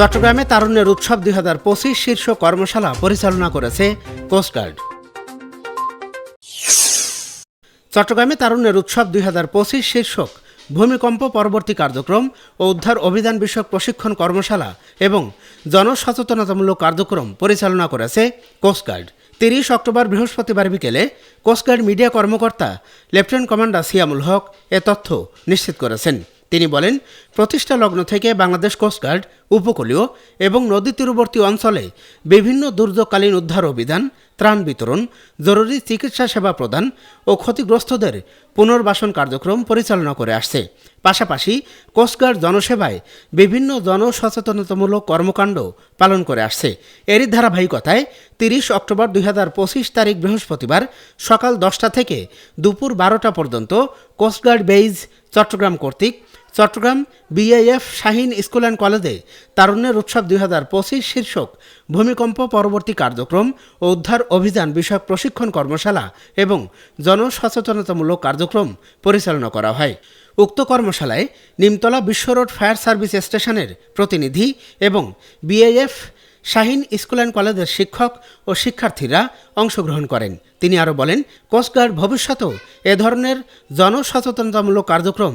চট্টগ্রামে তারুণ্যের উৎসব দুই হাজার পঁচিশ শীর্ষ কর্মশালা পরিচালনা করেছে কোস্টগার্ড চট্টগ্রামে তারুণ্যের উৎসব দুই হাজার পঁচিশ শীর্ষক ভূমিকম্প পরবর্তী কার্যক্রম ও উদ্ধার অভিযান বিষয়ক প্রশিক্ষণ কর্মশালা এবং জনসচেতনতামূলক কার্যক্রম পরিচালনা করেছে কোস্টগার্ড তিরিশ অক্টোবর বৃহস্পতিবার বিকেলে কোস্টগার্ড মিডিয়া কর্মকর্তা লেফটেন্যান্ট কমান্ডার সিয়ামুল হক এ তথ্য নিশ্চিত করেছেন। তিনি বলেন, প্রতিষ্ঠা লগ্ন থেকে বাংলাদেশ কোস্টগার্ড উপকূলীয় এবং নদী তীরবর্তী অঞ্চলে বিভিন্ন দুর্যোগকালীন উদ্ধার অভিযান, ত্রাণ বিতরণ, জরুরি চিকিৎসা সেবা প্রদান ও ক্ষতিগ্রস্তদের পুনর্বাসন কার্যক্রম পরিচালনা করে আসছে। পাশাপাশি কোস্টগার্ড জনসেবায় বিভিন্ন জনসচেতনতামূলক কর্মকাণ্ড পালন করে আসছে। এরই ধারাবাহিকতায় তিরিশ অক্টোবর দুই হাজার পঁচিশ তারিখ বৃহস্পতিবার সকাল দশটা থেকে দুপুর বারোটা পর্যন্ত কোস্টগার্ড বেইজ চট্টগ্রাম কর্তৃক Chattogram BIF Shahin school and কলেজে তারুণ্যের উৎসব দুই হাজার পঁচিশ শীর্ষক ভূমিকম্প পরবর্তী কার্যক্রম ও উদ্ধার অভিযান বিষয়ক প্রশিক্ষণ কর্মশালা এবং জনসচেতনতামূলক কার্যক্রম পরিচালনা করা হয়। উক্ত কর্মশালায় নিমতলা বিশ্ব রোড ফায়ার সার্ভিস স্টেশনের প্রতিনিধি এবং বিআইএফ শাহিন স্কুল অ্যান্ড কলেজের শিক্ষক ও শিক্ষার্থীরা অংশগ্রহণ করেন। তিনি আরও বলেন কোস্টগার্ড ভবিষ্যতেও এ ধরনের জনসচেতনতামূলক কার্যক্রম